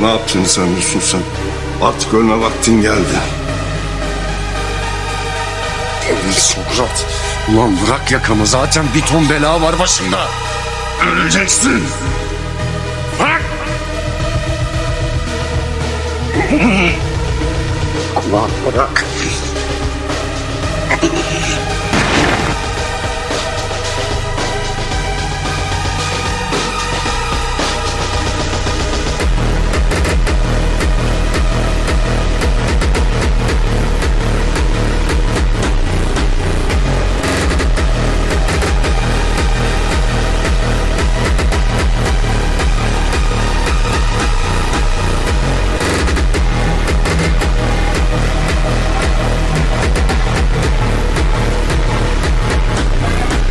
Ne yaptın sen Yusuf sen? Artık ölme vaktin geldi. Emir Sokrat. Ulan bırak yakamı zaten bir ton bela var başımda. Öleceksin. Bırak. Ulan bırak.